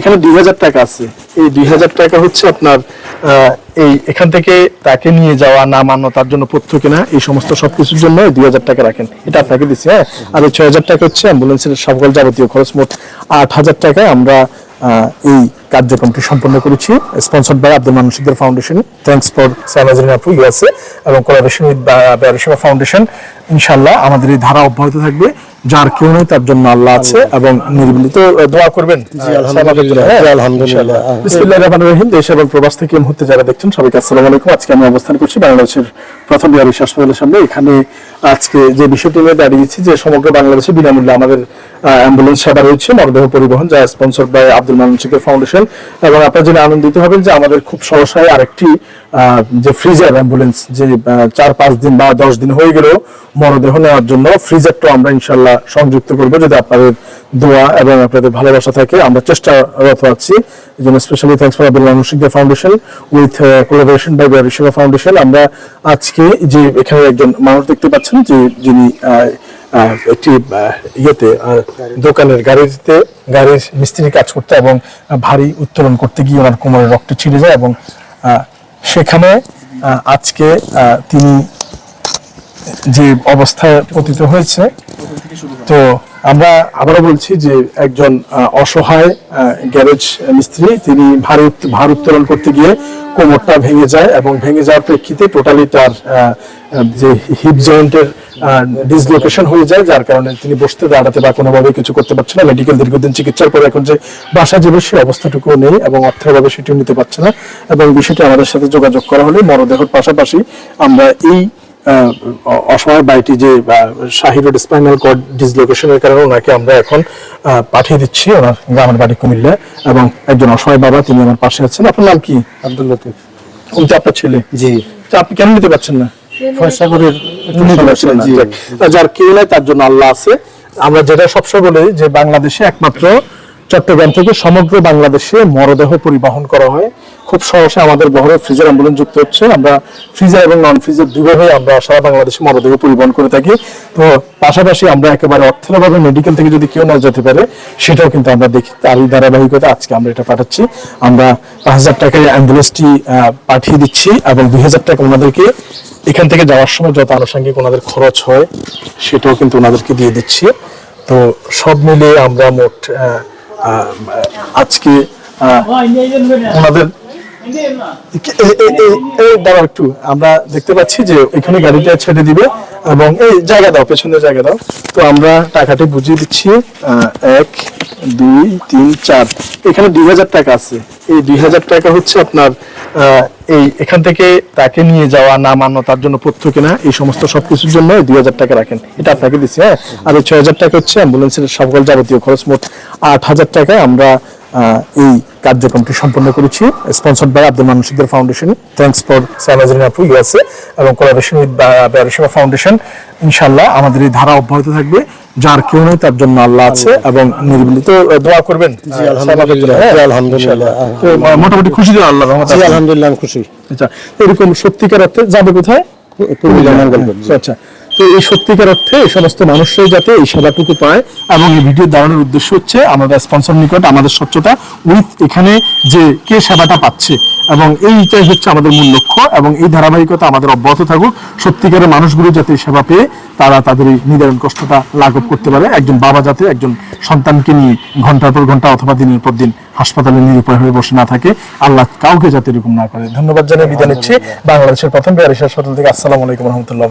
এখানে দুই হাজার টাকা আছে। এই দুই হাজার টাকা হচ্ছে আপনার এই এখান থেকে তাকে নিয়ে যাওয়া না নামানো, তার জন্য পথ্য কেনা, এই সমস্ত সবকিছুর জন্য দুই হাজার টাকা রাখেন। এটা আপনাকে দিচ্ছি হ্যাঁ? আর এই ছয় হাজার টাকা হচ্ছে অ্যাম্বুলেন্সের সকল যাবতীয় খরচ। মোট আট হাজার টাকায় আমরা এই কার্যক্রমটি সম্পন্ন করেছি। স্পন্সর্ড বাই আব্দুল মানুষ Sikder foundation thanks for Sainazrin আপু ইউএসএ এবং কোলাবোরেশন উইথ ব্যারিসেবা ফাউন্ডেশন ইনশাল্লাহ আমাদের এই ধারা অব্যাহত থাকবে। যার কেউ নেই তার জন্য আল্লাহ আছে এবং নির্বিলিত দোয়া করবেন। আলহামদুলিল্লাহ, জি, বিসমিল্লাহির রহমানির রহিম। দেশ এবং প্রবাস থেকে এই মুহূর্তে যারা দেখছেন সবাইকে আসসালামু আলাইকুম। আজকে আমি অবস্থান করছি বাংলাদেশের প্রথম বিহারি হাসপাতালের সামনে। এখানে আজকে যে বিষয়টি নিয়ে দাঁড়িয়েছি যে সমগ্র বাংলাদেশে বিনামূল্যে আমাদের অ্যাম্বুলেন্স সেবা রয়েছে, মরদেহ পরিবহন, যা sponsor by Abdul Mamun foundation. এবং আপনারা জেনে আনন্দিত হবেন যে আমাদের খুব সহসায় আরেকটি যে ফ্রিজার অ্যাম্বুলেন্স যে চার পাঁচ দিন বা দশ দিন হয়ে গেলেও মরদেহ নেওয়ার জন্য ফ্রিজারটা আমরা ইনশাল্লাহ সংযুক্ত করব যদি আপনাদের দোয়া এবং আপনাদের ভালোবাসা থাকে। আমরা চেষ্টারত আছি। এই জন্য specially thanks for Abdul Mamun foundation with collaboration by Bihariseba foundation আমরা আজকে যে এখানে একজন মানুষ দেখতে পাচ্ছেন যে যিনি একটি ইয়েতে দোকানের গাড়িতে গাড়ির মিস্ত্রি কাজ করতে এবং ভারী উত্তোলন করতে গিয়ে ওনার কোমরে রক্ত ছিঁড়ে যায় এবং সেখানে আজকে তিনি যে অবস্থায় পতিত হয়েছে, তো আমরা আবারও বলছি যে একজন অসহায় গ্যারেজ মিস্ত্রি, তিনি ভারী ভার উত্তোলন করতে গিয়ে কোমরটা ভেঙে যায় এবং ভেঙে যাওয়ার প্রেক্ষিতে টোটালি তার যে হিপ জয়েন্টের ডিসলোকেশন হয়ে যায় যার কারণে তিনি বসতে দাঁড়াতে বা কোনোভাবে কিছু করতে পারছে না। মেডিকেল দীর্ঘদিন চিকিৎসার পরে এখন যে বাসা যাবে সেই অবস্থাটুকু নেই এবং অর্থের অভাবে সেটিও নিতে পারছে না। এবং বিষয়টি আমাদের সাথে যোগাযোগ করা হলে মরদেহের পাশাপাশি আমরা এই অসহায় বাড়িটি যে শাহি রোড স্পাইনাল কর্ড ডিসলোকেশনের কারণে ওনাকে আমরা এখন পাঠিয়ে দিচ্ছি ওনার গ্রামের বাড়ি কুমিল্লা। এবং একজন অসহায় বাবা তিনি আমার পাশে আছেন। আপনার নাম কি? আব্দুল লতিফ। উনি তো আপনার ছেলে। জি। আপনি কেন নিতে পারছেন না? ফয়সা করে। যার কেউ নাই তার জন্য আল্লাহ আছে। আমরা যেটা সবসময় বলি যে বাংলাদেশে একমাত্র চট্টগ্রাম থেকে সমগ্র বাংলাদেশে মরদেহ পরিবহন করা হয়। খুব সহসে আমাদের বহরে ফ্রিজার অ্যাম্বুলেন্স যুক্ত হচ্ছে। আমরা ফ্রিজার এবং নন ফ্রিজার দুইভাবে আমরা সারা বাংলাদেশে মরদেহ পরিবহন করে থাকি। তো পাশাপাশি আমরা একেবারে অর্থের অভাবে মেডিকেল থেকে যদি কেউ না যেতে পারে সেটাও কিন্তু আমরা দেখি। তারই ধারাবাহিকতা আজকে আমরা এটা পাঠাচ্ছি। আমরা পাঁচ হাজার টাকায় অ্যাম্বুলেন্সটি পাঠিয়ে দিচ্ছি এবং দুই হাজার টাকা ওনাদেরকে এখান থেকে যাওয়ার সময় যত আনুষঙ্গিক ওনাদের খরচ হয়, সেটাও কিন্তু ওনাদেরকে দিয়ে দিচ্ছি। তো সব মিলে আমরা মোট আজকে ওনাদের একটু। আমরা দেখতে পাচ্ছি যে এখানে গাড়িটা ছেড়ে দিবে এবং এই জায়গা দাও পেছনে জায়গা দাও। তো আমরা টাকাটি বুঝিয়ে দিচ্ছি এক, দুই, তিন, চার। এখানে দুই হাজার টাকা আছে। এই দুই হাজার টাকা হচ্ছে আপনার এই এখান থেকে তাকে নিয়ে যাওয়া, না নামানো তার জন্য পথ্য কেনা, এই সমস্ত সবকিছুর জন্য দুই হাজার টাকা রাখেন। এটা আপনাকে দিচ্ছি হ্যাঁ? আর এই ছয় হাজার টাকা হচ্ছে অ্যাম্বুলেন্সের সকল যাবতীয় খরচ। মোট আট হাজার টাকায় আমরা এই কার্যক্রমটি সম্পন্ন করেছি। স্পন্সর্ড বাই আব্দুল মানুষ ফাউন্ডেশন থ্যাংকস ফর সাইনাজরিন আপু ইউএসএ এবং কোলাবোরেশন উইথ ব্যারিসেবা ফাউন্ডেশন ইনশাল্লাহ আমাদের এই ধারা অব্যাহত থাকবে। যার কেউ নেই তার জন্য আল্লাহ আছে এবং নিরিবিলি তো দোয়া করবেন। আলহামদুলিল্লাহ, হ্যাঁ। তো মোটামুটি খুশি তো আল্লাহ। আলহামদুলিল্লাহ আমি খুশি। আচ্ছা এরকম সত্যিকার অর্থে যাবে কোথায়? আচ্ছা তো এই সত্যিকার অর্থে এই সমস্ত মানুষরাই যাতে এই সেবাটুকু পায় এবং এই ভিডিও দাঁড়ানোর উদ্দেশ্য হচ্ছে আমাদের স্পন্সর নিকট, আমাদের স্বচ্ছতা উইথ এখানে যে কে সেবাটা পাচ্ছে। এবং এইটাই হচ্ছে আমাদের মূল লক্ষ্য এবং এই ধারাবাহিকতা আমাদের অব্যাহত থাকুক। সত্যিকারের মানুষগুলো যাতে সেবা পেয়ে তারা তাদের এই নিদারুণ কষ্টটা লাঘব করতে পারে। একজন বাবা যাতে একজন সন্তানকে নিয়ে ঘণ্টার পর ঘণ্টা অথবা দিনের পর দিন হাসপাতালে নিরুপায় হয়ে বসে না থাকে, আল্লাহ কাউকে যাতে এরকম না করে। ধন্যবাদ জানিয়ে বিদায় নিচ্ছি। বাংলাদেশের প্রথম বিহারিস হাসপাতাল থেকে আসসালামু আলাইকুম রহমতুল্লাহ